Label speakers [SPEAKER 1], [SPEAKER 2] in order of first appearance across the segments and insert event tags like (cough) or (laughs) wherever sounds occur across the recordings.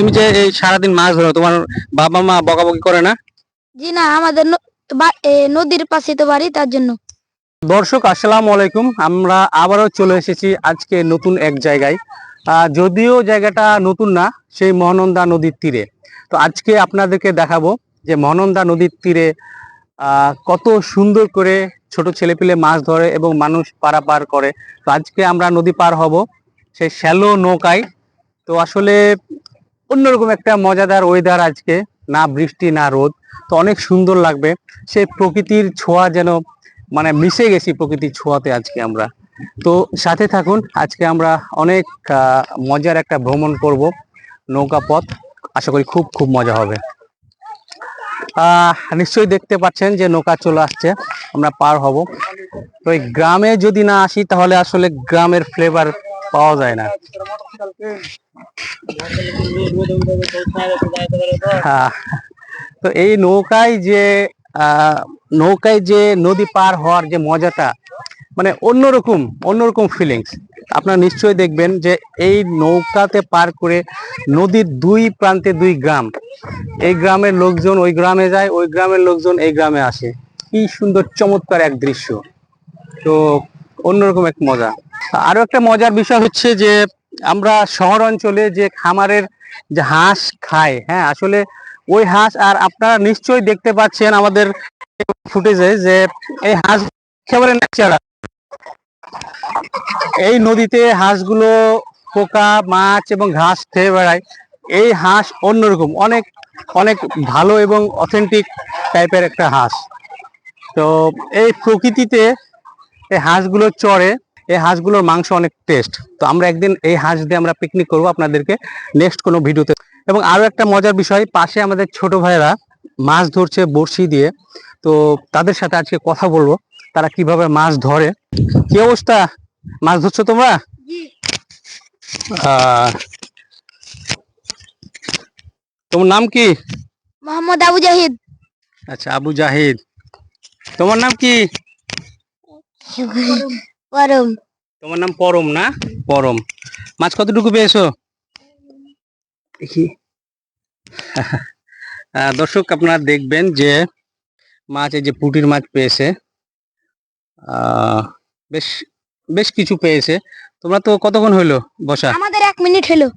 [SPEAKER 1] তুমি যে এই সারাদিন মাছ ধরো তোমার বাবা মা বকাবকি করে না?
[SPEAKER 2] জি না আমাদের নদীর পাশে তো বাড়ি তার জন্য।
[SPEAKER 1] দর্শক আসসালামু আলাইকুম। আমরা আবারও চলে এসেছি আজকে নতুন এক জায়গায়। যদিও জায়গাটা নতুন না সেই মহানন্দা নদীর তীরে। তো আজকে আপনাদেরকে দেখাবো যে মহানন্দা নদীর তীরে কত সুন্দর করে ছোট ছেলেপিলে মাছ ধরে এবং মানুষ পারাপার করে। তো আজকে আমরা নদী পার হব সেই শ্যালো নৌকায়। তো আসলে অন্যরকম একটা মজাদার ওয়েদার আজকে, না বৃষ্টি, না রোদ, তো অনেক সুন্দর লাগবে। সেই প্রকৃতির ছোঁয়া যেন মানে মিশে গেছি প্রকৃতির ছোঁয়াতে আজকে আমরা। তো সাথে থাকুন, আজকে আমরা অনেক মজার একটা ভ্রমণ করব নৌকা পথ। আশা করি খুব খুব মজা হবে। আহ নিশ্চয়ই দেখতে পাচ্ছেন যে নৌকা চলে আসছে, আমরা পার হব। তো এই গ্রামে যদি না আসি, তাহলে আসলে গ্রামের ফ্লেভার পাওয়া যায় না। তো এই নৌকায় যে নৌকায় যে নদী পার হওয়ার যে মজাটা মানে অন্যরকম অন্যরকম ফিলিংস আপনারা নিশ্চয়ই দেখবেন যে এই নৌকাতে পার করে নদীর দুই প্রান্তে দুই গ্রাম। এই গ্রামের লোকজন ওই গ্রামে যায়, ওই গ্রামের লোকজন এই গ্রামে আসে। কি সুন্দর, চমৎকার এক দৃশ্য। তো অন্যরকম এক মজা। আরও একটা মজার বিষয় হচ্ছে যে আমরা শহর অঞ্চলে যে খামারের যে হাঁস খায় হ্যাঁ আসলে ওই হাঁস, আর আপনারা নিশ্চয়ই দেখতে পাচ্ছেন আমাদের ফুটেজে যে এই হাঁস একেবারে ন্যাচারাল। এই নদীতে হাঁসগুলো পোকা, মাছ এবং ঘাস খেয়ে বেড়ায়। এই হাঁস অন্যরকম, অনেক অনেক ভালো এবং অথেন্টিক টাইপের একটা হাঁস। তো এই প্রকৃতিতে এই হাঁসগুলো চড়ে। এই হাঁসগুলোর মাংস অনেক টেস্ট তো আমরা একদিন এই হাঁস দিয়ে আমরা পিকনিক করব আপনাদেরকে নেক্সট কোনো ভিডিওতে। এবং আরও একটা মজার বিষয় পাশে আমাদের ছোট ভাইরা মাছ ধরছে বড়শি দিয়ে। তো তাদের সাথে আজকে কথা বলব তারা কীভাবে মাছ ধরে। কি অবস্থা? মাছ ধরছো তোমরা? তোমার নাম কি?
[SPEAKER 2] মোহাম্মদ আবু জাহিদ।
[SPEAKER 1] আচ্ছা আবু জাহিদ। তোমার নাম কি?
[SPEAKER 2] পরম।
[SPEAKER 1] তোমার নাম পরম না? পরম। মাছ কতটুকু পেয়েছ? দেখি। (laughs) দর্শক আপনারা দেখবেন যে মাছ এই যে পুটির মাছ পেয়েছে বেশ বেশ কিছু পেয়েছে। তোমরা তো কতক্ষণ হইল বসা?
[SPEAKER 2] আমাদের এক মিনিট হলো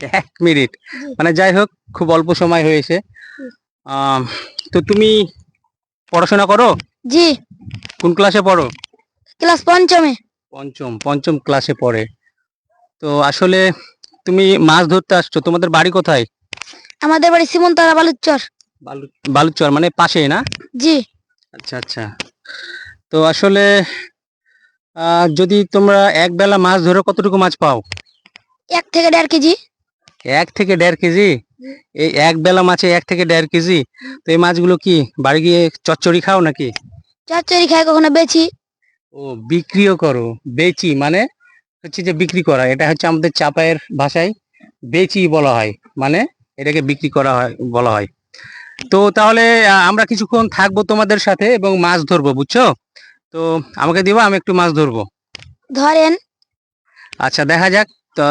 [SPEAKER 1] এক মিনিট। মানে যাই হোক খুব অল্প সময় হয়েছে। তো তুমি পড়াশোনা করো?
[SPEAKER 2] জি।
[SPEAKER 1] কোন ক্লাসে পড়ো?
[SPEAKER 2] ক্লাস পঞ্চমে?
[SPEAKER 1] পঞ্চম পঞ্চম ক্লাসে পড়ে। তো আসলে তুমি মাছ ধরতে আসছো তোমাদের বাড়ি কোথায়?
[SPEAKER 2] আমাদের বাড়ি সীমন্তরা বালুচর।
[SPEAKER 1] বালু বালুচর মানে পাশেই না?
[SPEAKER 2] জি।
[SPEAKER 1] আচ্ছা আচ্ছা। তো আসলে যদি তোমরা এক বেলা মাছ ধরো কতটুকু মাছ পাও?
[SPEAKER 2] এক থেকে দেড় কেজি।
[SPEAKER 1] এক থেকে দেড় কেজি? এই এক বেলা মাছে এক থেকে দেড় কেজি? তো এই মাছগুলো কি বাড়ি গিয়ে চচ্চড়ি খাও নাকি?
[SPEAKER 2] চচ্চড়ি খাই কখনো বেচি
[SPEAKER 1] ও বিক্রিও করো বেচি মানে হচ্ছে যে বিক্রি করা এটা হচ্ছে আমাদের চাপায়ের ভাষায় বেচি বলা হয় মানে এটাকে বিক্রি করা হয় বলা হয়। তো তাহলে আমরা কিছুক্ষণ থাকব তোমাদের সাথে এবং মাছ ধরবো বুঝছ? তো আমাকে দিবা আমি একটু মাছ ধরবো।
[SPEAKER 2] ধরেন।
[SPEAKER 1] আচ্ছা দেখা যাক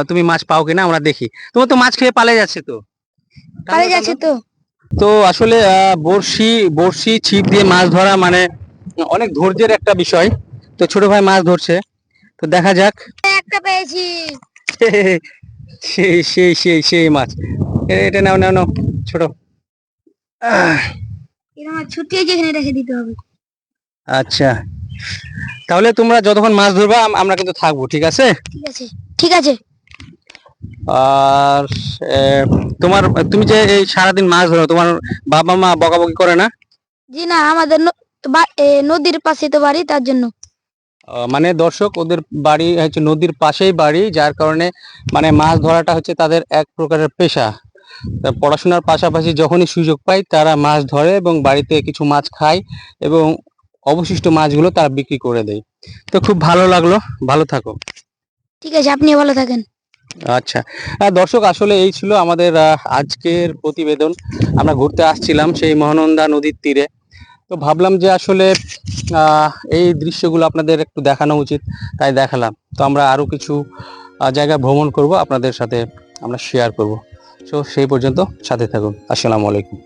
[SPEAKER 1] তুমি মাছ পাও কিনা আমরা দেখি। তোমার তো মাছ খেয়ে পালে যাচ্ছে তো।
[SPEAKER 2] পারে যাচ্ছে তো।
[SPEAKER 1] তো আসলে বড়শি বড়শি ছিপ দিয়ে মাছ ধরা মানে অনেক ধৈর্যের একটা বিষয়। তো ছোট ভাই মাছ ধরছে। তো দেখা যাক।
[SPEAKER 2] একটা পেয়েছি।
[SPEAKER 1] সেই সেই সেই সেই মাছ। এটা নাও নাও নাও ছোট।
[SPEAKER 2] ছুটিয়ে যেখানে রেখে দিতে হবে।
[SPEAKER 1] আচ্ছা। তাহলে তোমরা যতক্ষণ মাছ ধরবা আমরা কিন্তু থাকব ঠিক আছে?
[SPEAKER 2] ঠিক আছে ঠিক আছে।
[SPEAKER 1] আর তোমার তুমি যে এই সারাদিন মাছ ধরো তোমার বাবা মা বকাবকি করে না?
[SPEAKER 2] জি না আমাদের নদীর পাশে তো বাড়ি তার জন্য।
[SPEAKER 1] মানে দর্শক ওদের বাড়ি হচ্ছে নদীর পাশেই বাড়ি যার কারণে মানে মাছ ধরাটা হচ্ছে তাদের এক প্রকারের পেশা। পড়াশোনার পাশাপাশি যখনই সুযোগ পায় তারা মাছ ধরে এবং বাড়িতে কিছু মাছ খায় এবং অবশিষ্ট মাছগুলো তারা বিক্রি করে দেয়। তো খুব ভালো লাগল ভালো থাকো।
[SPEAKER 2] ঠিক আছে আপনি ভালো থাকেন।
[SPEAKER 1] আচ্ছা দর্শক আসলে এই ছিল আমাদের আজকের প্রতিবেদন। আমরা ঘুরতে আসছিলাম সেই মহানন্দা নদীর তীরে। তো ভাবলাম যে আসলে এই দৃশ্যগুলো আপনাদের একটু দেখানো উচিত, তাই দেখালাম। তো আমরা আরও কিছু জায়গা ভ্রমণ করব, আপনাদের সাথে আমরা শেয়ার করব। তো সেই পর্যন্ত সাথে থাকুন। আসসালামু আলাইকুম।